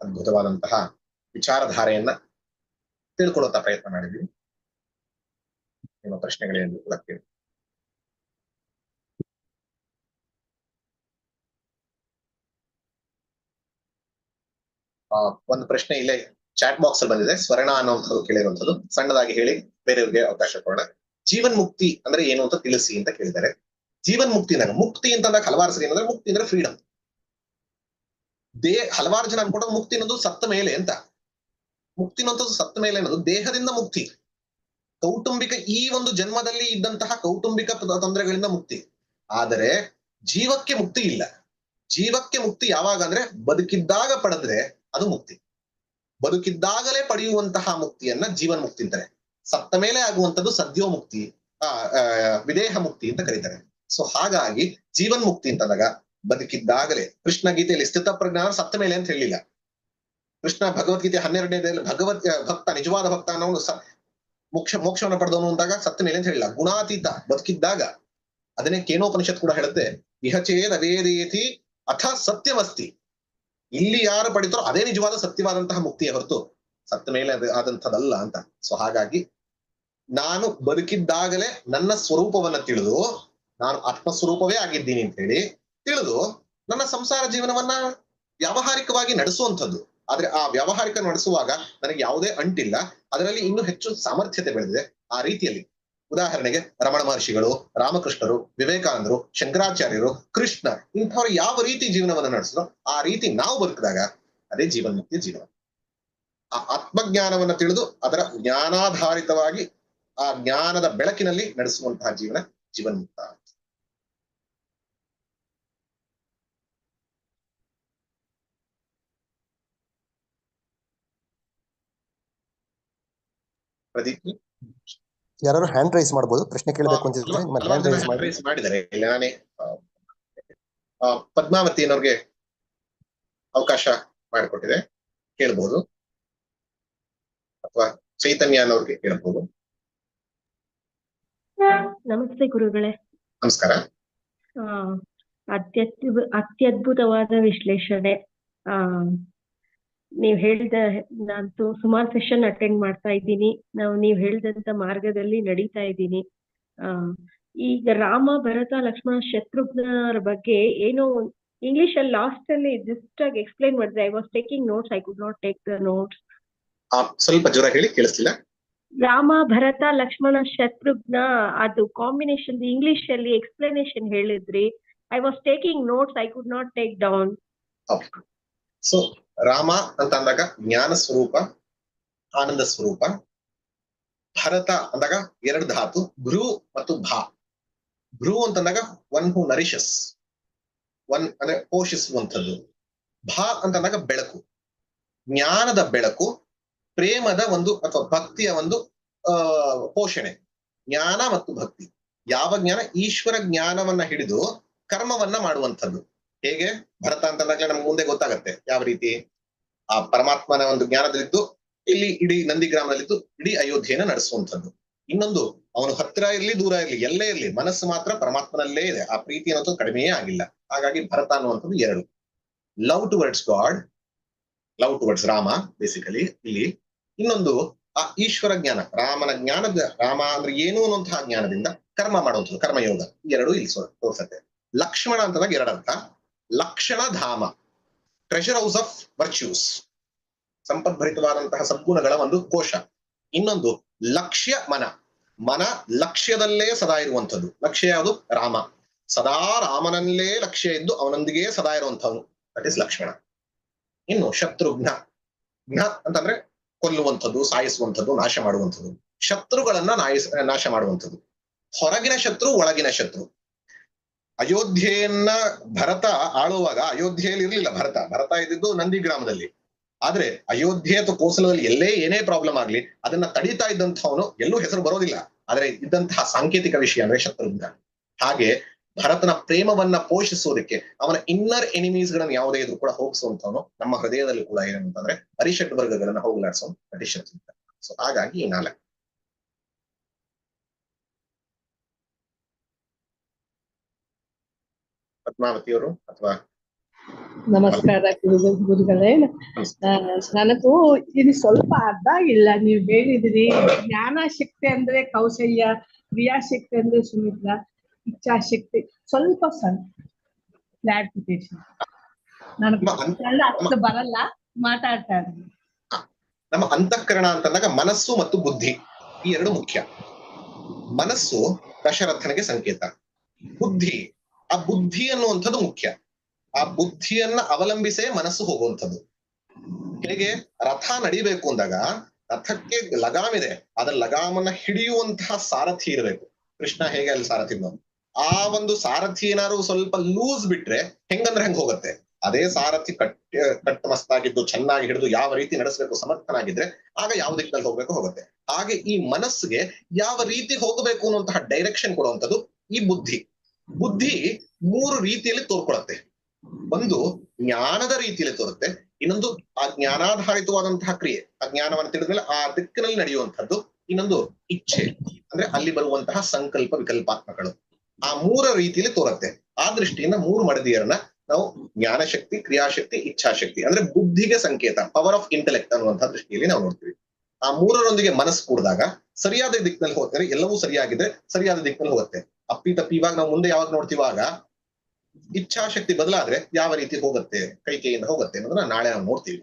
ಅದ್ಭುತವಾದಂತಹ ವಿಚಾರಧಾರೆಯನ್ನ ತಿಳ್ಕೊಳ್ಳುವಂತ ಪ್ರಯತ್ನ ಮಾಡಿದ್ವಿ. ನಿಮ್ಮ ಪ್ರಶ್ನೆಗಳೇನು ಕೇಳಿ. ಒಂದು ಪ್ರಶ್ನೆ ಇಲ್ಲೇ ಚಾಟ್ ಬಾಕ್ಸ್ ಅಲ್ಲಿ ಬಂದಿದೆ. ಸ್ವರ್ಣ ಅನ್ನುವಂಥದ್ದು ಕೇಳಿರುವಂಥದ್ದು. ಸಣ್ಣದಾಗಿ ಹೇಳಿ ಬೇರೆಯವ್ರಿಗೆ ಅವಕಾಶ ಕೊಡೋಣ. ಜೀವನ್ ಮುಕ್ತಿ ಅಂದ್ರೆ ಏನು ಅಂತ ತಿಳಿಸಿ ಅಂತ ಕೇಳಿದ್ದಾರೆ. ಜೀವನ್ ಮುಕ್ತಿ ಅಂದಾಗ ಮುಕ್ತಿ ಅಂತಂದಾಗ ಹಲವಾರು ಸರಿ ಏನಂದ್ರೆ ಮುಕ್ತಿ ಅಂದ್ರೆ ಫ್ರೀಡಮ್ ದೇ ಹಲವಾರು ಜನ ಅನ್ಕೊಂಡ್ರೆ ಮುಕ್ತಿ ಅನ್ನೋದು ಸತ್ತ ಮೇಲೆ ಅಂತ. ಮುಕ್ತಿ ಅನ್ನೋದು ಸತ್ತ ಮೇಲೆ ಅನ್ನೋದು ದೇಹದಿಂದ ಮುಕ್ತಿ. ಕೌಟುಂಬಿಕ ಈ ಒಂದು ಜನ್ಮದಲ್ಲಿ ಇದ್ದಂತಹ ಕೌಟುಂಬಿಕ ತೊಂದರೆಗಳಿಂದ ಮುಕ್ತಿ. ಆದರೆ ಜೀವಕ್ಕೆ ಮುಕ್ತಿ ಇಲ್ಲ. ಜೀವಕ್ಕೆ ಮುಕ್ತಿ ಯಾವಾಗ ಅಂದ್ರೆ ಬದುಕಿದ್ದಾಗ ಪಡೆದ್ರೆ ಅದು ಮುಕ್ತಿ. ಬದುಕಿದ್ದಾಗಲೇ ಪಡೆಯುವಂತಹ ಮುಕ್ತಿಯನ್ನ ಜೀವನ್ ಮುಕ್ತಿ ಅಂತಾರೆ. ಸತ್ತ ಮೇಲೆ ಆಗುವಂತದ್ದು ಸದ್ಯೋ ಮುಕ್ತಿ ಆ, ವಿದೇಹ ಮುಕ್ತಿ ಅಂತ ಕರೀತಾರೆ. ಸೊ ಹಾಗಾಗಿ ಜೀವನ್ ಮುಕ್ತಿ ಅಂತಂದಾಗ ಬದುಕಿದ್ದಾಗಲೇ ಕೃಷ್ಣ ಗೀತೆಯಲ್ಲಿ ಸ್ಥಿತ ಪ್ರಜ್ಞಾನ ಸತ್ತ ಮೇಲೆ ಅಂತ ಹೇಳಿಲ್ಲ. ಕೃಷ್ಣ ಭಗವದ್ಗೀತೆ ಹನ್ನೆರಡನೇದಲ್ಲಿ ಭಗವದ್ ಭಕ್ತ, ನಿಜವಾದ ಭಕ್ತ ಅನ್ನೋನು ಸ ಮೋಕ್ಷ ಮೋಕ್ಷವನ್ನು ಪಡೆದವನು ಅಂದಾಗ ಸತ್ತ ಮೇಲೆ ಅಂತ ಹೇಳಿಲ್ಲ. ಗುಣಾತೀತ ಬದುಕಿದ್ದಾಗ ಅದನ್ನೇ ಕೇನೋಪನಿಷತ್ ಕೂಡ ಹೇಳುತ್ತೆ. ಇಹಚೇದ ವೇದೇತಿ ಅಥ ಸತ್ಯವಸ್ತಿ ಇಲ್ಲಿ ಯಾರು ಪಡಿತಾರೋ ಅದೇ ನಿಜವಾದ ಸತ್ಯವಾದಂತಹ ಮುಕ್ತಿಯ ಹೊರತು ಸತ್ತ ಮೇಲೆ ಆದಂಥದ್ದಲ್ಲ ಅಂತ. ಸೊ ಹಾಗಾಗಿ ನಾನು ಬದುಕಿದ್ದಾಗಲೇ ನನ್ನ ಸ್ವರೂಪವನ್ನ ತಿಳಿದು ನಾನು ಆತ್ಮ ಸ್ವರೂಪವೇ ಆಗಿದ್ದೀನಿ ಅಂತ ಹೇಳಿ ತಿಳಿದು ನನ್ನ ಸಂಸಾರ ಜೀವನವನ್ನ ವ್ಯಾವಹಾರಿಕವಾಗಿ ನಡೆಸುವಂಥದ್ದು. ಆದ್ರೆ ಆ ವ್ಯಾವಹಾರಿಕ ನಡೆಸುವಾಗ ನನಗೆ ಯಾವುದೇ ಅಂಟಿಲ್ಲ. ಅದರಲ್ಲಿ ಇನ್ನೂ ಹೆಚ್ಚು ಸಾಮರ್ಥ್ಯತೆ ಬೆಳೆದಿದೆ ಆ ರೀತಿಯಲ್ಲಿ. ಉದಾಹರಣೆಗೆ ರಮಣ ಮಹರ್ಷಿಗಳು, ರಾಮಕೃಷ್ಣರು, ವಿವೇಕಾನಂದರು, ಶಂಕರಾಚಾರ್ಯರು, ಕೃಷ್ಣ ಇಂಥವ್ರು ಯಾವ ರೀತಿ ಜೀವನವನ್ನು ನಡೆಸಿದ್ರು ಆ ರೀತಿ ನಾವು ಬದುಕಿದಾಗ ಅದೇ ಜೀವನ್ಮುಕ್ತಿಯ ಜೀವನ. ಆ ಆತ್ಮಜ್ಞಾನವನ್ನು ತಿಳಿದು ಅದರ ಜ್ಞಾನಾಧಾರಿತವಾಗಿ ಆ ಜ್ಞಾನದ ಬೆಳಕಿನಲ್ಲಿ ನಡೆಸುವಂತಹ ಜೀವನ ಜೀವನ್ಮುಕ್ತ ಪ್ರದೀಪ್? ಯಾರು ಹ್ಯಾಂಡ್ ರೈಸ್ ಮಾಡಬಹುದು ಪ್ರಶ್ನೆ ಕೇಳಬೇಕು ಹ್ಯಾಂಡ್ ರೈಸ್ ಮಾಡಿ. raise ಮಾಡಿದ್ದಾರೆ ಇಲ್ಲಿ ನಾನೇ ಪದ್ಮಾವತಿ ಅನ್ನೋರ್ಗೆ ಅವಕಾಶ ಮಾಡಿಕೊಟ್ಟಿದೆ ಕೇಳಬಹುದು ಅಥವಾ ಚೈತನ್ಯ ಅನ್ನೋರ್ಗೆ ಕೇಳಬಹುದು ನಮಸ್ತೆ ಗುರುಗಳೇ. ನಮಸ್ಕಾರ. ಅತ್ಯದ್ಭುತವಾದ ವಿಶ್ಲೇಷಣೆ ಆ ನೀವ್ ಹೇಳಿದ ನಾನು ಸುಮಾರು ಸೆಷನ್ ಅಟೆಂಡ್ ಮಾಡ್ತಾ ಇದ್ದೀನಿ. ನಾವು ನೀವ್ ಹೇಳಿದಂತ ಮಾರ್ಗದಲ್ಲಿ ನಡೀತಾ ಇದ್ದೀನಿ. ಆ ಈಗ ರಾಮ ಭರತ ಲಕ್ಷ್ಮಣ ಶತ್ರುಘ್ನರ ಬಗ್ಗೆ ಏನೋ ಇಂಗ್ಲಿಷ್ ಅಲ್ಲಿ ಲಾಸ್ಟ್ ಅಲ್ಲಿ ಜಸ್ಟ್ ಆಗಿ ಎಕ್ಸ್ಪ್ಲೈನ್ ಮಾಡಿದ್ರೆ I was taking notes I could not take the notes ಸ್ವಲ್ಪ ಜೋರ ಹೇಳಿ ಕೇಳಿಸ್ತಿಲ್ಲ? ರಾಮ ಭರತ ಲಕ್ಷ್ಮಣ ಶತ್ರುಘ್ನ ಅದು ಕಾಂಬಿನೇಷನ್ ಇಂಗ್ಲಿಷ್ ಅಲ್ಲಿ ಎಕ್ಸ್ಪ್ಲನೇಷನ್ ಹೇಳಿದ್ರಿ. I was taking notes I could not take down so Rama ಅಂತ ಅಂದಾಗ ಜ್ಞಾನ ಸ್ವರೂಪ, ಆನಂದ ಸ್ವರೂಪ, ಭರತ ಅಂದಾಗ ಎರಡು ಧಾತು ಭ್ರೂ ಮತ್ತು ಭಾ. ಭ್ರೂ ಅಂತಂದಾಗ ಒನ್ ಹೂ ನರಿಷಸ್ ಒನ್ ಅಂದ್ರೆ ಪೋಷಿಸುವಂಥದ್ದು. ಭಾ ಅಂತಂದಾಗ ಬೆಳಕು. ಜ್ಞಾನದ ಬೆಳಕು, ಪ್ರೇಮದ ಒಂದು ಅಥವಾ ಭಕ್ತಿಯ ಒಂದು ಪೋಷಣೆ. ಜ್ಞಾನ ಮತ್ತು ಭಕ್ತಿ. ಯಾವ ಜ್ಞಾನ? ಈಶ್ವರ ಜ್ಞಾನವನ್ನ ಹಿಡಿದು ಕರ್ಮವನ್ನ ಮಾಡುವಂಥದ್ದು. ಹೇಗೆ? ಭರತ ಅಂತಂದಾಗ್ಲೇ ನಮ್ಗೆ ಮುಂದೆ ಗೊತ್ತಾಗತ್ತೆ ಯಾವ ರೀತಿ ಆ ಪರಮಾತ್ಮನ ಒಂದು ಜ್ಞಾನದಲ್ಲಿದ್ದು, ಇಲ್ಲಿ ಇಡೀ ನಂದಿಗ್ರಾಮದಲ್ಲಿದ್ದು ಇಡೀ ಅಯೋಧ್ಯೆಯನ್ನ ನಡೆಸುವಂಥದ್ದು. ಇನ್ನೊಂದು, ಅವನು ಹತ್ತಿರ ಇರ್ಲಿ, ದೂರ ಇರ್ಲಿ, ಎಲ್ಲೇ ಇರಲಿ, ಮನಸ್ಸು ಮಾತ್ರ ಪರಮಾತ್ಮನಲ್ಲೇ ಇದೆ. ಆ ಪ್ರೀತಿ ಅನ್ನೋದು ಕಡಿಮೆಯೇ ಆಗಿಲ್ಲ. ಹಾಗಾಗಿ ಭರತ ಅನ್ನುವಂಥದ್ದು ಎರಡು. Love towards god love towards Rama basically ಇಲ್ಲಿ. ಇನ್ನೊಂದು, ಆ ಈಶ್ವರ ಜ್ಞಾನ, ರಾಮನ ಜ್ಞಾನದ, ರಾಮ ಅಂದ್ರೆ ಏನು ಅನ್ನುವಂತಹ ಜ್ಞಾನದಿಂದ ಕರ್ಮ ಮಾಡುವಂಥದ್ದು, ಕರ್ಮಯೋಗ. ಎರಡು ಇಲ್ಲಿ ತೋರ್ಸತ್ತೆ. ಲಕ್ಷ್ಮಣ ಅಂತಂದಾಗ ಎರಡರ್ಥ. ಲಕ್ಷಣ ಧಾಮ. ಟ್ರೆಷರ್ ಹೌಸ್ ಆಫ್ ವರ್ಚ್ಯೂಸ್ ಸಂಪದ್ಭರಿತವಾದಂತಹ ಸದ್ಗುಣಗಳ ಒಂದು ಕೋಶ. ಇನ್ನೊಂದು, ಲಕ್ಷ್ಯ ಮನ. ಮನ ಲಕ್ಷ್ಯದಲ್ಲೇ ಸದಾ ಇರುವಂಥದ್ದು. ಲಕ್ಷ್ಯ ಯಾವುದು? ರಾಮ. ಸದಾ ರಾಮನಲ್ಲೇ ಲಕ್ಷ್ಯ ಇದ್ದು ಅವನೊಂದಿಗೆ ಸದಾ ಇರುವಂಥವನು. That is Lakshmana. ಇನ್ನು ಶತ್ರುಘ್ನ. ಘ್ನ ಅಂತಂದ್ರೆ ಕೊಲ್ಲುವಂಥದ್ದು, ಸಾಯಿಸುವಂಥದ್ದು, ನಾಶ ಮಾಡುವಂಥದ್ದು. ಶತ್ರುಗಳನ್ನ ನಾಯಿಸ, ನಾಶ ಮಾಡುವಂಥದ್ದು. ಹೊರಗಿನ ಶತ್ರು, ಒಳಗಿನ ಶತ್ರು. ಅಯೋಧ್ಯೆಯನ್ನ ಭರತ ಆಳುವಾಗ, ಅಯೋಧ್ಯೆಯಲ್ಲಿ ಇರ್ಲಿಲ್ಲ ಭರತ. ಭರತ ಇದ್ದಿದ್ದು ನಂದಿ ಗ್ರಾಮದಲ್ಲಿ. ಆದ್ರೆ ಅಯೋಧ್ಯೆ ಅಥವಾ ಕೋಸಲದಲ್ಲಿ ಎಲ್ಲೇ ಏನೇ ಪ್ರಾಬ್ಲಮ್ ಆಗ್ಲಿ, ಅದನ್ನ ತಡೀತಾ ಇದ್ದಂಥವನು ಎಲ್ಲೂ ಹೆಸರು ಬರೋದಿಲ್ಲ. ಆದ್ರೆ ಇದ್ದಂತಹ ಸಾಂಕೇತಿಕ ವಿಷಯ ಅಂದ್ರೆ ಶತ್ರುಘ್ನ. ಹಾಗೆ ಭರತನ ಪ್ರೇಮವನ್ನ ಪೋಷಿಸೋದಕ್ಕೆ ಅವನ ಇನ್ನರ್ ಎನಿಮೀಸ್ ಗಳನ್ನ ಯಾವುದೇ ಇದ್ರು ಕೂಡ ಹೋಗಿಸುವಂತವನು ನಮ್ಮ ಹೃದಯದಲ್ಲಿ ಕೂಡ ಏನಂತಂದ್ರೆ ಹರಿಷಡ್ ವರ್ಗಗಳನ್ನ ಹೋಗಲಾಡಿಸೋ ಶತ್ರುಘ್ನ ಸೊ ಹಾಗಾಗಿ ಈ ನಾಲ್ಕು. ಪದ್ಮಾವತಿಯವರು ಅಥವಾ ನಮಸ್ಕಾರ ಗುರು ಗುರುಗಳೇ. ನನಗೂ ಇದು ಸ್ವಲ್ಪ ಅರ್ಧ ಇಲ್ಲ ನೀವು ಹೇಳಿದಿರಿ ಜ್ಞಾನ ಶಕ್ತಿ ಅಂದ್ರೆ ಕೌಶಲ್ಯ ಕ್ರಿಯಾಶಕ್ತಿ ಅಂದ್ರೆ ಸುಮಿತ್ರ ಇಚ್ಛಾಶಕ್ತಿ ಸ್ವಲ್ಪ ಸಣ್ಣ ಕ್ಲಾರಿಫಿಕೇಶನ್ ನನಗೆ ಬರಲ್ಲ ಮಾತಾಡ್ತಾ ಇದ್ದೀನಿ. ನಮ್ಮ ಅಂತಃಕರಣ ಅಂತಂದಾಗ ಮನಸ್ಸು ಮತ್ತು ಬುದ್ಧಿ ಈ ಎರಡು ಮುಖ್ಯ. ಮನಸ್ಸು ದಶರಥನಿಗೆ ಸಂಕೇತ. ಬುದ್ಧಿ ಆ ಬುದ್ಧಿ ಅನ್ನುವಂಥದ್ದು ಮುಖ್ಯ. ಆ ಬುದ್ಧಿಯನ್ನ ಅವಲಂಬಿಸೇ ಮನಸ್ಸು ಹೋಗುವಂಥದ್ದು. ಹೇಗೆ? ರಥ ನಡಿಬೇಕು ಅಂದಾಗ ರಥಕ್ಕೆ ಲಗಾಮಿದೆ ಅದರ ಲಗಾಮನ್ನ ಹಿಡಿಯುವಂತಹ ಸಾರಥಿ ಇರಬೇಕು. ಕೃಷ್ಣ ಹೇಗೆ ಅಲ್ಲಿ ಸಾರಥಿ ಆ ಒಂದು ಸಾರಥಿ ಏನಾದ್ರು ಸ್ವಲ್ಪ ಲೂಸ್ ಬಿಟ್ರೆ ಹೆಂಗಂದ್ರೆ ಹೆಂಗ್ ಹೋಗುತ್ತೆ? ಅದೇ ಸಾರಥಿ ಕಟ್ ಕಟ್ ಮಸ್ತಾಗಿದ್ದು, ಚೆನ್ನಾಗಿ ಹಿಡಿದು ಯಾವ ರೀತಿ ನಡೆಸಬೇಕು, ಸಮರ್ಥನಾಗಿದ್ರೆ ಆಗ ಯಾವ ದಿಕ್ಕಿನಲ್ಲಿ ಹೋಗ್ಬೇಕು ಹೋಗುತ್ತೆ. ಹಾಗೆ ಈ ಮನಸ್ಸಿಗೆ ಯಾವ ರೀತಿ ಹೋಗಬೇಕು ಅನ್ನುವಂತಹ ಡೈರೆಕ್ಷನ್ ಕೊಡುವಂಥದ್ದು ಈ ಬುದ್ಧಿ. ಬುದ್ಧಿ ಮೂರು ರೀತಿಯಲ್ಲಿ ತೋರ್ಕೊಳತ್ತೆ. ಒಂದು ಜ್ಞಾನದ ರೀತಿಯಲ್ಲಿ ತೋರುತ್ತೆ, ಇನ್ನೊಂದು ಆ ಜ್ಞಾನಾಧಾರಿತವಾದಂತಹ ಕ್ರಿಯೆ, ಆ ಜ್ಞಾನವನ್ನು ತಿಳಿದ್ಮೇಲೆ ಆ ದಿಕ್ಕಿನಲ್ಲಿ ನಡೆಯುವಂತಹದ್ದು ಇನ್ನೊಂದು ಇಚ್ಛೆ, ಅಂದ್ರೆ ಅಲ್ಲಿ ಬರುವಂತಹ ಸಂಕಲ್ಪ ವಿಕಲ್ಪಾತ್ಮಕಗಳು ಆ ಮೂರ ರೀತಿಯಲ್ಲಿ ತೋರುತ್ತೆ. ಆ ದೃಷ್ಟಿಯಿಂದ ಮೂರು ಮಡದಿಯರನ್ನ ನಾವು ಜ್ಞಾನಶಕ್ತಿ, ಕ್ರಿಯಾಶಕ್ತಿ, ಇಚ್ಛಾಶಕ್ತಿ, ಅಂದ್ರೆ ಬುದ್ಧಿಗೆ ಸಂಕೇತ ಪವರ್ ಆಫ್ ಇಂಟೆಲೆಕ್ಟ್ ಅನ್ನುವಂತಹ ದೃಷ್ಟಿಯಲ್ಲಿ ನಾವು ನೋಡ್ತೀವಿ. ಆ ಮೂರರೊಂದಿಗೆ ಮನಸ್ಸು ಕೂಡಿದಾಗ ಸರಿಯಾದ ದಿಕ್ಕಿನಲ್ಲಿ ಹೋಗ್ತಾರೆ, ಎಲ್ಲವೂ ಸರಿಯಾಗಿದೆ ಸರಿಯಾದ ದಿಕ್ಕಿನಲ್ಲಿ ಹೋಗುತ್ತೆ. ಅಪ್ಪಿ ತಪ್ಪಿ ಇವಾಗ ನಾವು ಮುಂದೆ ಯಾವಾಗ ನೋಡ್ತೀವಾಗ ಇಚ್ಛಾಶಕ್ತಿ ಬದಲಾದ್ರೆ ಯಾವ ರೀತಿ ಹೋಗುತ್ತೆ ಕೈ ಕೈಯಿಂದ ಹೋಗುತ್ತೆ ಅನ್ನೋದನ್ನ ನಾಳೆ ನಾವು ನೋಡ್ತೀವಿ.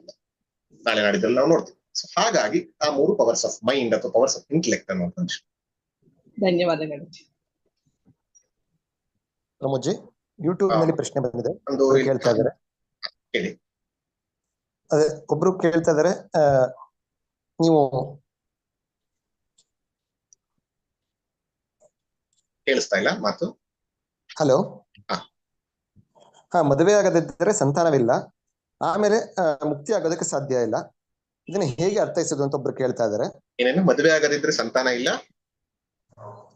ನಾಳೆ ನಾಡಿದ್ರಲ್ಲಿ ನಾವು ನೋಡ್ತೀವಿ. ಹಾಗಾಗಿ ಆ ಮೂರು ಪವರ್ಸ್ ಆಫ್ ಮೈಂಡ್ ಅಥವಾ ಪವರ್ಸ್ ಆಫ್ ಇಂಟೆಲೆಕ್ಟ್ ಅನ್ನುವಂಥ ಧನ್ಯವಾದಗಳು. ಪ್ರಮೋದ್ಜಿ ಯೂಟ್ಯೂಬ್ನಲ್ಲಿ ಪ್ರಶ್ನೆ ಬಂದಿದೆ. ಕೇಳ್ತಾ ಇದಾರೆ ಹೇಳಿ. ಅದೇ ಒಬ್ರು ಕೇಳ್ತಾ ಇದಾರೆ ಆ, ನೀವು ಕೇಳಿಸ್ತಾ ಇಲ್ಲ ಮಾತು? ಹಲೋ? ಹಾ. ಮದುವೆ ಆಗದಿದ್ದರೆ ಸಂತಾನವಿಲ್ಲ. ಆಮೇಲೆ ಮುಕ್ತಿ ಆಗೋದಕ್ಕೆ ಸಾಧ್ಯ ಇಲ್ಲ. ಇದನ್ನ ಹೇಗೆ ಅರ್ಥೈಸೋದು ಅಂತ ಒಬ್ರು ಕೇಳ್ತಾ ಇದಾರೆ ಏನೇನು? ಮದುವೆ ಆಗದಿದ್ರೆ ಸಂತಾನ ಇಲ್ಲ?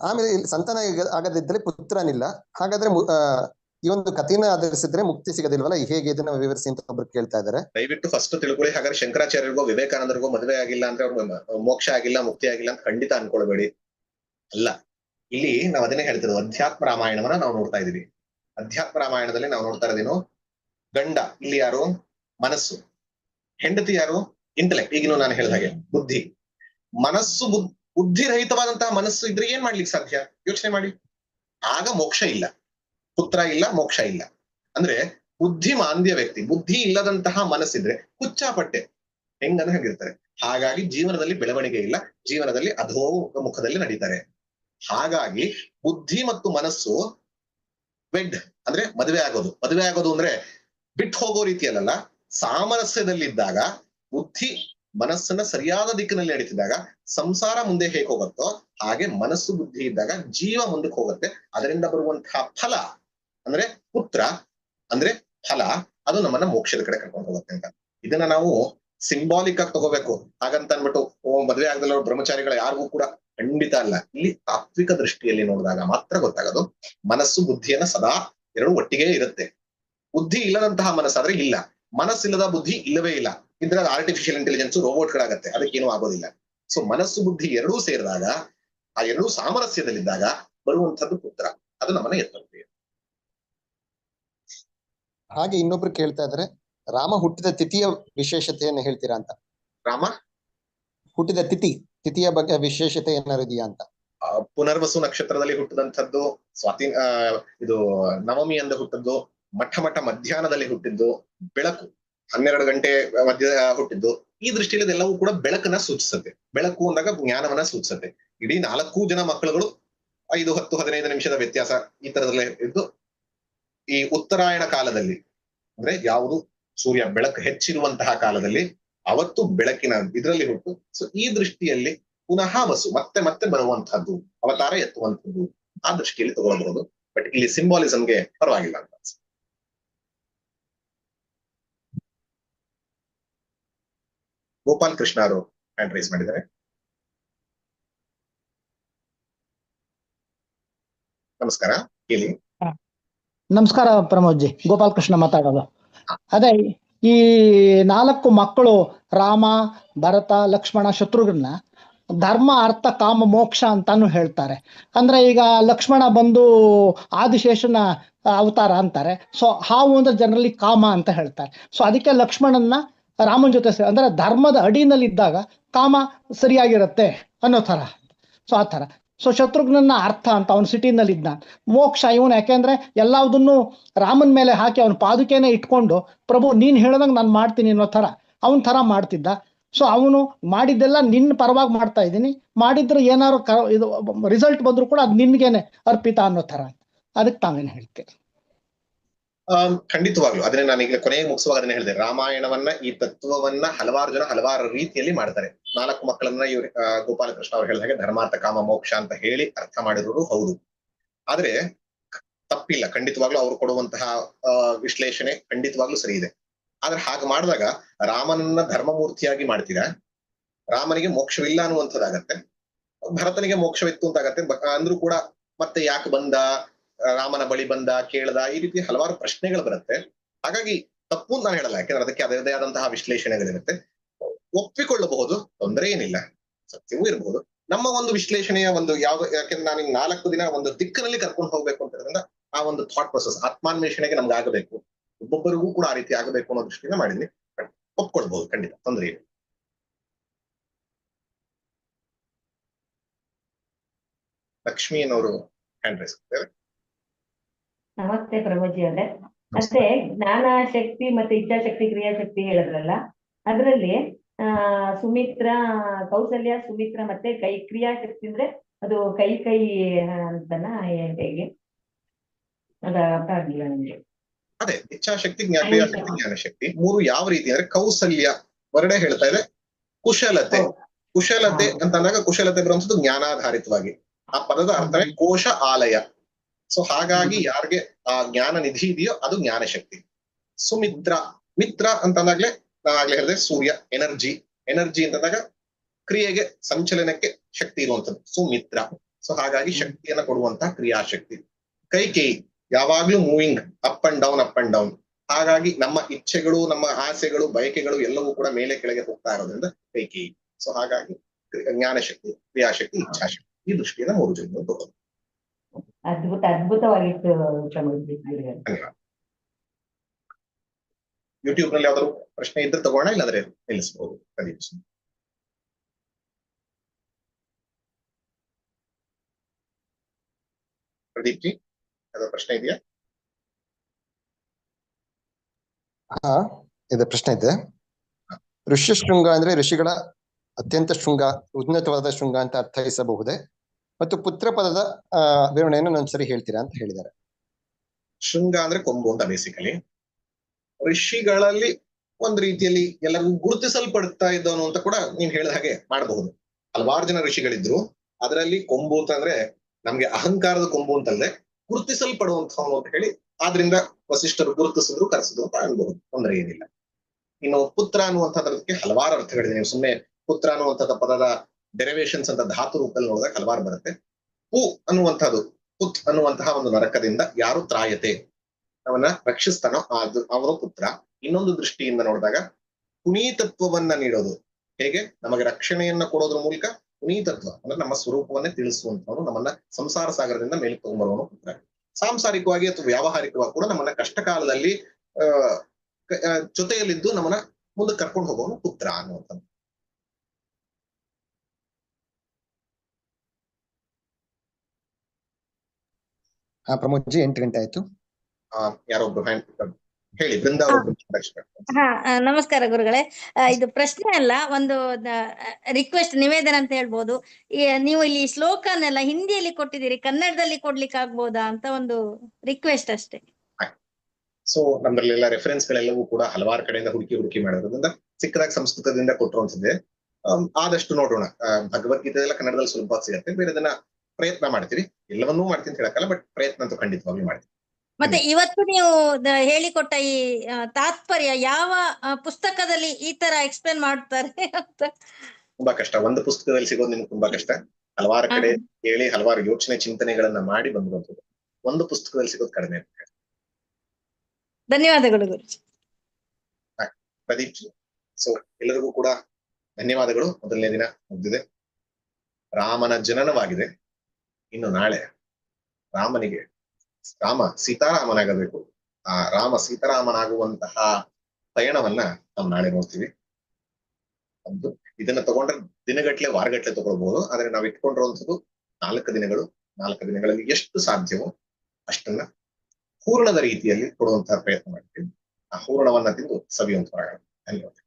ಆಮೇಲೆ ಇಲ್ಲಿ ಸಂತಾನ ಆಗದಿದ್ದರೆ ಪುತ್ರನಿಲ್ಲ. ಹಾಗಾದ್ರೆ ಮು- ಆ, ಈ ಒಂದು ಕಥೆನ ಆಧರಿಸಿದ್ರೆ ಮುಕ್ತಿ ಸಿಗೋದಿಲ್ವಲ್ಲ? ಹೇಗೆ ಇದನ್ನ ವಿವರಿಸಿ ಅಂತ ಒಬ್ರು ಕೇಳ್ತಾ ಇದಾರೆ ದಯವಿಟ್ಟು ಫಸ್ಟ್ ತಿಳ್ಕೊಳ್ಳಿ. ಹಾಗಾದ್ರೆ ಶಂಕರಾಚಾರ್ಯರಿಗೋ ವಿವೇಕಾನಂದರಿಗೋ ಮದುವೆ ಆಗಿಲ್ಲ ಅಂದ್ರೆ ಅವ್ರಿಗೆ ಮ- ಮೋಕ್ಷ ಆಗಿಲ್ಲ ಮುಕ್ತಿ ಆಗಿಲ್ಲ ಅಂತ ಖಂಡಿತ ಅನ್ಕೊಳ್ಬೇಡಿ. ಅಲ್ಲ. ಇಲ್ಲಿ ನಾವು ಅದನ್ನೇ ಹೇಳ್ತಿರೋದು. ಅಧ್ಯಾತ್ಮ ರಾಮಾಯಣವನ್ನ ನಾವು ನೋಡ್ತಾ ಇದೀವಿ. ಅಧ್ಯಾತ್ಮ ರಾಮಾಯಣದಲ್ಲಿ ನಾವು ನೋಡ್ತಾ ಇರೋದೇನು ಗಂಡ, ಇಲ್ಲಿ ಯಾರು? ಮನಸ್ಸು. ಹೆಂಡತಿ ಯಾರು? ಇಂಟೆಲೆಕ್ಟ್ ಈಗಿನೂ ನಾನು ಹೇಳಿದ ಹಾಗೆ, ಬುದ್ಧಿ. ಮನಸ್ಸು ಬುದ್ಧಿ ಬುದ್ಧಿರಹಿತವಾದಂತಹ ಮನಸ್ಸು ಇದ್ರೆ ಏನ್ ಮಾಡ್ಲಿಕ್ಕೆ ಸಾಧ್ಯ? ಯೋಚನೆ ಮಾಡಿ. ಆಗ ಮೋಕ್ಷ ಇಲ್ಲ. ಪುತ್ರ ಇಲ್ಲ, ಮೋಕ್ಷ ಇಲ್ಲ. ಅಂದ್ರೆ ಬುದ್ಧಿ ಮಾಂದ್ಯ ವ್ಯಕ್ತಿ, ಬುದ್ಧಿ ಇಲ್ಲದಂತಹ ಮನಸ್ಸಿದ್ರೆ ಹುಚ್ಚಾಪಟ್ಟೆ. ಹೆಂಗನ ಹೇಗಿರ್ತಾರೆ. ಹಾಗಾಗಿ ಜೀವನದಲ್ಲಿ ಬೆಳವಣಿಗೆ ಇಲ್ಲ, ಜೀವನದಲ್ಲಿ ಅಧೋ ಮುಖದಲ್ಲಿ ನಡೀತಾರೆ. ಹಾಗಾಗಿ ಬುದ್ಧಿ ಮತ್ತು ಮನಸ್ಸು ವೆಡ್ ಅಂದ್ರೆ ಮದುವೆ ಆಗೋದು. ಮದುವೆ ಆಗೋದು ಅಂದ್ರೆ ಬಿಟ್ಟು ಹೋಗೋ ರೀತಿಯಲ್ಲ ಸಾಮರಸ್ಯದಲ್ಲಿದ್ದಾಗ, ಬುದ್ಧಿ ಮನಸ್ಸನ್ನ ಸರಿಯಾದ ದಿಕ್ಕಿನಲ್ಲಿ ನಡೀತಿದ್ದಾಗ, ಸಂಸಾರ ಮುಂದೆ ಹೇಗೆ ಹೋಗುತ್ತೋ ಹಾಗೆ ಮನಸ್ಸು ಬುದ್ಧಿ ಇದ್ದಾಗ ಜೀವ ಮುಂದಕ್ಕೆ ಹೋಗುತ್ತೆ. ಅದರಿಂದ ಬರುವಂತಹ ಫಲ ಅಂದ್ರೆ ಪುತ್ರ ಅಂದ್ರೆ ಫಲ, ಅದು ನಮ್ಮನ್ನ ಮೋಕ್ಷದ ಕಡೆ ಕರ್ಕೊಂಡು ಹೋಗುತ್ತೆ ಅಂತ. ಇದನ್ನ ನಾವು ಸಿಂಬಾಲಿಕ್ ಆಗಿ ತಗೋಬೇಕು. ಹಾಗಂತ ಅನ್ಬಿಟ್ಟು, ಓ, ಮದುವೆ ಆಗದಲ್ಲ ಬ್ರಹ್ಮಚಾರಿಗಳ ಯಾರಿಗೂ ಕೂಡ ಖಂಡಿತ ಅಲ್ಲ. ಇಲ್ಲಿ ತಾತ್ವಿಕ ದೃಷ್ಟಿಯಲ್ಲಿ ನೋಡಿದಾಗ ಮಾತ್ರ ಗೊತ್ತಾಗೋದು, ಮನಸ್ಸು ಬುದ್ಧಿಯನ್ನ ಸದಾ ಎರಡು ಒಟ್ಟಿಗೆ ಇರುತ್ತೆ. ಬುದ್ಧಿ ಇಲ್ಲದಂತಹ ಮನಸ್ಸಾದ್ರೆ ಇಲ್ಲ. ಮನಸ್ಸಿಲ್ಲದ ಬುದ್ಧಿ ಇಲ್ಲವೇ ಇಲ್ಲ. ಇದ್ರೆ ಆರ್ಟಿಫಿಷಿಯಲ್ ಇಂಟೆಲಿಜೆನ್ಸ್ ರೋಬೋಟ್ಗಳಾಗತ್ತೆ. ಅದಕ್ಕೇನು ಆಗೋದಿಲ್ಲ. ಸೊ ಮನಸ್ಸು ಬುದ್ಧಿ ಎರಡೂ ಸೇರಿದಾಗ, ಆ ಎರಡೂ ಸಾಮರಸ್ಯದಲ್ಲಿದ್ದಾಗ ಬರುವಂತದ್ದು ಪುತ್ರ. ಅದು ನಮ್ಮನ್ನ ಎತ್ತುತ್ತೆ. ಹಾಗೆ ಇನ್ನೊಬ್ರು ಕೇಳ್ತಾ ಇದಾರೆ ರಾಮ ಹುಟ್ಟಿದ ತಿಥಿಯ ವಿಶೇಷತೆಯನ್ನು ಹೇಳ್ತೀರಾ ಅಂತ? ರಾಮ? ಹುಟ್ಟಿದ ತಿಥಿ ತಿಥಿಯ ಬಗ್ಗೆ ವಿಶೇಷತೆ ಏನಾರು ಇದೆಯಾ ಅಂತ? ಪುನರ್ವಸು ನಕ್ಷತ್ರದಲ್ಲಿ ಹುಟ್ಟಿದಂಥದ್ದು ಸ್ವಾತಿ ಇದು ನವಮಿ ಅಂದ ಹುಟ್ಟಿದ್ದು ಮಠ ಮಠ ಮಧ್ಯಾಹ್ನದಲ್ಲಿ ಹುಟ್ಟಿದ್ದು ಬೆಳಕು ಹನ್ನೆರಡು ಗಂಟೆ ಮಧ್ಯ ಹುಟ್ಟಿದ್ದು ಈ ದೃಷ್ಟಿಯಲ್ಲಿ ಇದೆಲ್ಲವೂ ಕೂಡ ಬೆಳಕನ್ನ ಸೂಚಿಸುತ್ತೆ. ಬೆಳಕು ಅಂದಾಗ ಜ್ಞಾನವನ್ನ ಸೂಚಿಸುತ್ತೆ. ಇಡೀ ನಾಲ್ಕು ಜನ ಮಕ್ಕಳುಗಳು ಐದು ಹತ್ತು ಹದಿನೈದು ನಿಮಿಷದ ವ್ಯತ್ಯಾಸ ಈ ತರದಲ್ಲೇ ಇದ್ದು ಈ ಉತ್ತರಾಯಣ ಕಾಲದಲ್ಲಿ ಅಂದ್ರೆ ಯಾವುದು ಸೂರ್ಯ ಬೆಳಕು ಹೆಚ್ಚಿರುವಂತಹ ಕಾಲದಲ್ಲಿ ಅವತ್ತು ಬೆಳಕಿನ ಇದರಲ್ಲಿ ಹುಟ್ಟು. ಸೊ ಈ ದೃಷ್ಟಿಯಲ್ಲಿ ಪುನಃ ವಸು, ಮತ್ತೆ ಮತ್ತೆ ಬರುವಂತಹದ್ದು, ಅವತಾರ ಎತ್ತುವಂತದ್ದು ಆ ದೃಷ್ಟಿಯಲ್ಲಿ ತಗೊಳ್ಬಹುದು ಬಟ್ ಇಲ್ಲಿ ಸಿಂಬಾಲಿಸಂಗೆ ಪರವಾಗಿಲ್ಲ ಅಂತ. ಗೋಪಾಲ್ ಕೃಷ್ಣ ಅವರು ಹ್ಯಾಂಡ್ ರೈಸ್ ಮಾಡಿದ್ದಾರೆ. ನಮಸ್ಕಾರ ಹೇಳಿ ನಮಸ್ಕಾರ ಪ್ರಮೋದ್ ಜಿ ಗೋಪಾಲ್ ಕೃಷ್ಣ ಮಾತಾಡೋದು. ಅದೇ, ಈ ನಾಲ್ಕು ಮಕ್ಕಳು ರಾಮ, ಭರತ, ಲಕ್ಷ್ಮಣ ಶತ್ರುಘ್ನ, ಧರ್ಮ, ಅರ್ಥ, ಕಾಮ, ಮೋಕ್ಷ ಅಂತಾನು ಹೇಳ್ತಾರೆ. ಅಂದ್ರೆ ಈಗ ಲಕ್ಷ್ಮಣ ಬಂದು ಆದಿಶೇಷನ ಅವತಾರ ಅಂತಾರೆ. ಸೊ ಹಾವು ಅಂದ್ರೆ ಜನರಲಿ ಕಾಮ ಅಂತ ಹೇಳ್ತಾರೆ. ಸೊ ಅದಕ್ಕೆ ಲಕ್ಷ್ಮಣನ್ನ ರಾಮನ ಜೊತೆ ಅಂದ್ರೆ ಧರ್ಮದ ಅಡಿನಲ್ಲಿ ಇದ್ದಾಗ ಕಾಮ ಸರಿಯಾಗಿರುತ್ತೆ ಅನ್ನೋ ತರ ಸೊ ಆ ತರ ಸೊ ಶತ್ರುಘ್ನನ್ನ ಅರ್ಥ ಅಂತ ಅವನು ಸಿಟಿನಲ್ಲಿ ಇದ್ದ ಮೋಕ್ಷ ಇವನು, ಯಾಕೆಂದ್ರೆ ಎಲ್ಲದನ್ನು ರಾಮನ ಮೇಲೆ ಹಾಕಿ ಅವನ ಪಾದುಕೆನೆ ಇಟ್ಕೊಂಡು, ಪ್ರಭು, ನೀನ್ ಹೇಳ್ದಂಗೆ ನಾನು ಮಾಡ್ತೀನಿ ಅನ್ನೋ ತರ ಅವನ್ ತರ ಮಾಡ್ತಿದ್ದ. ಸೊ ಅವನು ಮಾಡಿದ್ದೆಲ್ಲ ನಿನ್ನ ಪರವಾಗಿ ಮಾಡ್ತಾ ಇದ್ದೀನಿ. ಮಾಡಿದ್ರೆ ಏನಾದ್ರು ಇದು ರಿಸಲ್ಟ್ ಬಂದ್ರು ಕೂಡ ಅದು ನಿನ್ಗೇನೆ ಅರ್ಪಿತ ಅನ್ನೋ ತರ ಅದಕ್ಕೆ ತಾವೇನು ಹೇಳ್ತೀರಿ? ಖಂಡಿತವಾಗ್ಲು ಅದನ್ನೇ ನಾನು ಈಗ ಕೊನೆಗೆ ಮುಗಿಸುವಾಗ ಅದನ್ನ ಹೇಳಿದೆ. ರಾಮಾಯಣವನ್ನ, ಈ ತತ್ವವನ್ನ ಹಲವಾರು ಜನ ಹಲವಾರು ರೀತಿಯಲ್ಲಿ ಮಾಡ್ತಾರೆ. ನಾಲ್ಕು ಮಕ್ಕಳನ್ನ ಇವ್ರು ಗೋಪಾಲಕೃಷ್ಣ ಅವ್ರು ಹೇಳಿದ ಹಾಗೆ ಧರ್ಮಾರ್ಥ, ಕಾಮ, ಮೋಕ್ಷ ಅಂತ ಹೇಳಿ ಅರ್ಥ ಮಾಡಿರೋರು ಹೌದು. ಆದ್ರೆ ತಪ್ಪಿಲ್ಲ. ಖಂಡಿತವಾಗ್ಲೂ ಅವ್ರು ಕೊಡುವಂತಹ ವಿಶ್ಲೇಷಣೆ ಖಂಡಿತವಾಗ್ಲೂ ಸರಿ ಇದೆ. ಆದ್ರೆ ಹಾಗೆ ಮಾಡಿದಾಗ ರಾಮನನ್ನ ಧರ್ಮಮೂರ್ತಿಯಾಗಿ ಮಾಡ್ತೀರಾ? ರಾಮನಿಗೆ ಮೋಕ್ಷವಿಲ್ಲ ಅನ್ನುವಂಥದ್ದಾಗತ್ತೆ. ಭರತನಿಗೆ ಮೋಕ್ಷವಿತ್ತು ಅಂತ ಆಗತ್ತೆ. ಅಂದ್ರೂ ಕೂಡ ಮತ್ತೆ ಯಾಕೆ ಬಂದ? ರಾಮನ ಬಳಿ ಬಂದ, ಕೇಳ್ದ, ಈ ರೀತಿ ಹಲವಾರು ಪ್ರಶ್ನೆಗಳು ಬರುತ್ತೆ. ಹಾಗಾಗಿ ತಪ್ಪು ಅಂತ ನಾನು ಹೇಳಲ್ಲ, ಯಾಕಂದ್ರೆ ಅದಕ್ಕೆ ಅದರದೇ ಆದಂತಹ ವಿಶ್ಲೇಷಣೆಗಳಿರುತ್ತೆ. ಒಪ್ಪಿಕೊಳ್ಳಬಹುದು, ತೊಂದರೆ ಏನಿಲ್ಲ, ಸತ್ಯವೂ ಇರಬಹುದು ನಮ್ಮ ಒಂದು ವಿಶ್ಲೇಷಣೆಯ ಒಂದು ಯಾವ ಯಾಕೆಂದ್ರೆ ನಾನು ನಾಲ್ಕು ದಿನ ಒಂದು ದಿಕ್ಕಿನಲ್ಲಿ ಕರ್ಕೊಂಡು ಹೋಗ್ಬೇಕು ಅಂತ ಆ ಒಂದು ಥಾಟ್ ಪ್ರೊಸೆಸ್ ಆತ್ಮಾನ್ವೇಷಣೆಗೆ ನಮ್ಗೆ ಆಗಬೇಕು. ಒಬ್ಬೊಬ್ಬರಿಗೂ ಕೂಡ ಆ ರೀತಿ ಆಗಬೇಕು ಅನ್ನೋ ದೃಷ್ಟಿಯಿಂದ ಮಾಡಿದ್ವಿ ಒಪ್ಕೊಳ್ಬಹುದು, ಖಂಡಿತ, ತೊಂದರೆ ಇಲ್ಲ ಲಕ್ಷ್ಮಿ ಅನ್ನೋರು ಹ್ಯಾಂಡ್ ರೈಸ್ ನಮಸ್ತೆ ಪ್ರಭುಜಿ ಅವರೇ. ಅಷ್ಟೇ ಜ್ಞಾನ ಶಕ್ತಿ ಮತ್ತೆ ಇಚ್ಛಾಶಕ್ತಿ ಕ್ರಿಯಾಶಕ್ತಿ ಹೇಳಿದ್ರಲ್ಲ ಅದರಲ್ಲಿ ಆ ಸುಮಿತ್ರ ಕೌಸಲ್ಯ ಸುಮಿತ್ರ ಮತ್ತೆ ಕೈ ಕ್ರಿಯಾಶಕ್ತಿ ಅಂದ್ರೆ ಅದು ಕೈ ಕೈ ಅಂತನ ಹೇಗೆ? ಅದ ಅರ್ಥ ಆಗ್ಲಿಲ್ಲ ನಿಮ್ಗೆ. ಅದೇ ಇಚ್ಛಾಶಕ್ತಿ ಜ್ಞಾನ ಕ್ರಿಯಾಶಕ್ತಿ ಜ್ಞಾನಶಕ್ತಿ ಮೂರು ಯಾವ ರೀತಿ ಅಂದ್ರೆ ಕೌಸಲ್ಯ ಹೊರಡೆ ಹೇಳ್ತಾ ಇದೆ. ಕುಶಲತೆ. ಕುಶಲತೆ ಅಂತ ಅಂದಾಗ ಕುಶಲತೆ ಬರುವಂತದ್ದು ಜ್ಞಾನಾಧಾರಿತವಾಗಿ. ಆ ಪದದ ಅರ್ಥವೇ ಕೋಶ ಆಲಯ. ಸೊ ಹಾಗಾಗಿ ಯಾರಿಗೆ ಆ ಜ್ಞಾನ ನಿಧಿ ಇದೆಯೋ ಅದು ಜ್ಞಾನ ಶಕ್ತಿ. ಸುಮಿತ್ರ ಮಿತ್ರ ಅಂತಂದಾಗ್ಲೆ ನಾನು ಆಗ್ಲೇ ಹೇಳಿದೆ ಸೂರ್ಯ ಎನರ್ಜಿ. ಎನರ್ಜಿ ಅಂತಂದಾಗ ಕ್ರಿಯೆಗೆ ಸಂಚಲನಕ್ಕೆ ಶಕ್ತಿ ಇರುವಂತದ್ದು ಸುಮಿತ್ರ. ಸೊ ಹಾಗಾಗಿ ಶಕ್ತಿಯನ್ನ ಕೊಡುವಂತಹ ಕ್ರಿಯಾಶಕ್ತಿ. ಕೈಕೇಯಿ ಯಾವಾಗ್ಲೂ moving up and down up and down ಹಾಗಾಗಿ ನಮ್ಮ ಇಚ್ಛೆಗಳು ನಮ್ಮ ಆಸೆಗಳು ಬಯಕೆಗಳು ಎಲ್ಲವೂ ಕೂಡ ಮೇಲೆ ಕೆಳಗೆ ಹೋಗ್ತಾ ಇರೋದ್ರಿಂದ ಕೈಕೇಯಿ. ಸೊ ಹಾಗಾಗಿ ಜ್ಞಾನಶಕ್ತಿ ಕ್ರಿಯಾಶಕ್ತಿ ಇಚ್ಛಾಶಕ್ತಿ ಈ ದೃಷ್ಟಿಯಿಂದ ಮೂರು ಜನ ಅದ್ಭುತ ಅದ್ಭುತವಾಗಿತ್ತು ಯೂಟ್ಯೂಬ್ನಲ್ಲಿ ಯಾವ್ದಾದ್ರು ಪ್ರಶ್ನೆ ಇದ್ರೆ ತಗೋಣ ಇಲ್ಲಾಂದ್ರೆ ನಿಲ್ಲಿಸಬಹುದು ಪ್ರದೀಪ್ ಪ್ರದೀಪ್ ಜಿ ಯಾವ್ದಾದ್ರು ಪ್ರಶ್ನೆ ಇದೆಯಾ? ಹಾ ಇದೆ ಪ್ರಶ್ನೆ ಇದೆ. ಋಷಿ ಶೃಂಗ ಅಂದ್ರೆ ಋಷಿಗಳ ಅತ್ಯಂತ ಶೃಂಗ ಉನ್ನತವಾದ ಶೃಂಗ ಅಂತ ಅರ್ಥೈಸಬಹುದೇ? ಮತ್ತು ಪುತ್ರ ಪದದ ವಿವರಣೆಯನ್ನು ಒಂದ್ಸರಿ ಹೇಳ್ತೀರಾ ಅಂತ ಹೇಳಿದ್ದಾರೆ. ಶೃಂಗ ಅಂದ್ರೆ ಕೊಂಬು ಅಂತ ಬೇಸಿಕಲಿ ಋಷಿಗಳಲ್ಲಿ ಒಂದ್ ರೀತಿಯಲ್ಲಿ ಎಲ್ಲರಿಗೂ ಗುರುತಿಸಲ್ಪಡ್ತಾ ಇದ್ದವನು ಅಂತ ಕೂಡ ನೀನ್ ಹೇಳಿದ ಹಾಗೆ ಮಾಡಬಹುದು. ಹಲವಾರು ಜನ ಋಷಿಗಳಿದ್ರು. ಅದರಲ್ಲಿ ಕೊಂಬು ಅಂತ ಅಂದ್ರೆ ನಮ್ಗೆ ಅಹಂಕಾರದ ಕೊಂಬು ಅಂತಲ್ಲದೆ ಗುರುತಿಸಲ್ಪಡುವಂತವನು ಅಂತ ಹೇಳಿ ಆದ್ರಿಂದ ವಸಿಷ್ಠರು ಗುರುತಿಸಿದ್ರು, ಕರೆಸಿದ್ರು ಅಂತ ಅನ್ಬಹುದು. ತೊಂದರೆ ಏನಿಲ್ಲ. ಇನ್ನು ಪುತ್ರ ಅನ್ನುವಂಥದ್ದಕ್ಕೆ ಹಲವಾರು ಅರ್ಥಗಳಿದೆ. ನೀವು ಸುಮ್ಮನೆ ಪುತ್ರ ಅನ್ನುವಂಥದ್ದು ಪದದ ಡೆರಿವೇಶನ್ಸ್ ಅಂತ ಧಾತು ರೂಪದಲ್ಲಿ ನೋಡಿದಾಗ ಹಲವಾರು ಬರುತ್ತೆ. ಪು ಅನ್ನುವಂಥದ್ದು, ಪುತ್ ಅನ್ನುವಂತಹ ಒಂದು ನರಕದಿಂದ ಯಾರು ತ್ರಾಯತೆ? ಅವನ ರಕ್ಷಿಸ್ತಾನೋ ಅದು ಅವರ ಪುತ್ರ. ಇನ್ನೊಂದು ದೃಷ್ಟಿಯಿಂದ ನೋಡಿದಾಗ ಪುನೀತತ್ವವನ್ನ ನೀಡೋದು. ಹೇಗೆ? ನಮಗೆ ರಕ್ಷಣೆಯನ್ನ ಕೊಡೋದ್ರ ಮೂಲಕ ಪುನೀತತ್ವ, ಅಂದ್ರೆ ನಮ್ಮ ಸ್ವರೂಪವನ್ನೇ ತಿಳಿಸುವಂತವನು ನಮ್ಮನ್ನ ಸಂಸಾರ ಸಾಗರದಿಂದ ಮೇಲೆ ತಗೊಂಡ್ಬರುವನು ಪುತ್ರ. ಸಾಂಸಾರಿಕವಾಗಿ ಅಥವಾ ವ್ಯಾವಹಾರಿಕವಾಗಿ ಕೂಡ ನಮ್ಮನ್ನ ಕಷ್ಟ ಕಾಲದಲ್ಲಿ ಅಹ್ ಜೊತೆಯಲ್ಲಿದ್ದು ನಮ್ಮನ್ನ ಮುಂದೆ ಕರ್ಕೊಂಡು ಹೋಗೋನು ಪುತ್ರ ಅನ್ನುವಂಥದ್ದು. ಹಾ ಪ್ರಮೋದ್ ಜಿ ಎಂಟು ಗಂಟೆ ಆಯ್ತು. ಯಾರೊಬ್ರು ಹ್ಯಾಂಡ್ ಹೇಳಿ ಹಾ ನಮಸ್ಕಾರ ಗುರುಗಳೇ. ಇದು ಪ್ರಶ್ನೆ ಅಲ್ಲ ಒಂದು ರಿಕ್ವೆಸ್ಟ್ ನಿವೇದನ ಅಂತ ಹೇಳ್ಬೋದು. ನೀವು ಇಲ್ಲಿ ಶ್ಲೋಕನೆಲ್ಲ ಹಿಂದಿಯಲ್ಲಿ ಕೊಟ್ಟಿದ್ದೀರಿ ಕನ್ನಡದಲ್ಲಿ ಕೊಡ್ಲಿಕ್ಕೆ ಆಗ್ಬೋದಾ ಅಂತ ಒಂದು ರಿಕ್ವೆಸ್ಟ್ ಅಷ್ಟೇ. ಸೊ ನಮ್ದ್ರಲ್ಲೆಲ್ಲ ರೆಫರೆನ್ಸ್ ಗಳೆಲ್ಲವೂ ಕೂಡ ಹಲವಾರು ಕಡೆಯಿಂದ ಹುಡುಕಿ ಹುಡುಕಿ ಮಾಡಿರೋದ್ರಿಂದ ಚಿಕ್ಕದಾಗಿ ಸಂಸ್ಕೃತದಿಂದ ಕೊಟ್ಟಿರುವಂತದ್ದೇ ಆಮ್, ಆದಷ್ಟು ನೋಡೋಣ. ಭಗವದ್ಗೀತೆ ಎಲ್ಲ ಕನ್ನಡದಲ್ಲಿ ಸುಲಭ ಸಿಗತ್ತೆ ಬೇರೆದನ್ನ ಪ್ರಯತ್ನ ಮಾಡ್ತೀವಿ ಎಲ್ಲವನ್ನೂ ಮಾಡ್ತೀನಿ ಅಂತ ಹೇಳಕ್ಕಲ್ಲ ಬಟ್ ಪ್ರಯತ್ನ ಅಂತೂ ಖಂಡಿತವಾಗ್ಲೂ ಮಾಡ್ತೀವಿ ಮತ್ತೆ ಇವತ್ತು ನೀವು ಹೇಳಿಕೊಟ್ಟ ಈ ತಾತ್ಪರ್ಯ ಯಾವ ಪುಸ್ತಕದಲ್ಲಿ ಈ ತರ ಎಕ್ಸ್ಪ್ಲೇನ್ ಮಾಡ್ತಾರೆ ಅಂತ? ತುಂಬಾ ಕಷ್ಟ. ಒಂದು ಪುಸ್ತಕದಲ್ಲಿ ಸಿಗೋದು ನಿಮ್ಗೆ ತುಂಬಾ ಕಷ್ಟ. ಹಲವಾರು ಕಡೆ. ಕೇಳಿ ಹಲವಾರು ಯೋಚನೆ ಚಿಂತನೆಗಳನ್ನ ಮಾಡಿ ಬಂದಿರುವಂತದ್ದು ಒಂದು ಪುಸ್ತಕದಲ್ಲಿ ಸಿಗೋದು ಕಡಿಮೆ ಧನ್ಯವಾದಗಳು ಗುರುಜಿ. ಪ್ರದೀಪ್ ಸೊ ಎಲ್ಲರಿಗೂ ಕೂಡ ಧನ್ಯವಾದಗಳು. ಮೊದಲನೇ ದಿನ ಮುಗ್ದಿದೆ. ರಾಮನ ಜನನವಾಗಿದೆ. ಇನ್ನು ನಾಳೆ ರಾಮನಿಗೆ ರಾಮ ಸೀತಾರಾಮನಾಗಬೇಕು. ಆ ರಾಮ ಸೀತಾರಾಮನಾಗುವಂತಹ ಪಯಣವನ್ನ ನಾವು ನಾಳೆ ನೋಡ್ತೀವಿ. ಒಂದು ಇದನ್ನ ತಗೊಂಡ್ರೆ ದಿನಗಟ್ಲೆ ವಾರಗಟ್ಲೆ ತಗೊಳ್ಬಹುದು ಆದ್ರೆ ನಾವು ಇಟ್ಕೊಂಡಿರುವಂಥದ್ದು ನಾಲ್ಕು ದಿನಗಳು. ನಾಲ್ಕು ದಿನಗಳಲ್ಲಿ ಎಷ್ಟು ಸಾಧ್ಯವೋ ಅಷ್ಟನ್ನ ಹೂರಣದ ರೀತಿಯಲ್ಲಿ ಕೊಡುವಂತಹ ಪ್ರಯತ್ನ ಮಾಡ್ತೀವಿ. ಆ ಹೂರಣವನ್ನ ತಿಂದು ಸವಿಯುವಂತವರಾಗ ಧನ್ಯವಾದ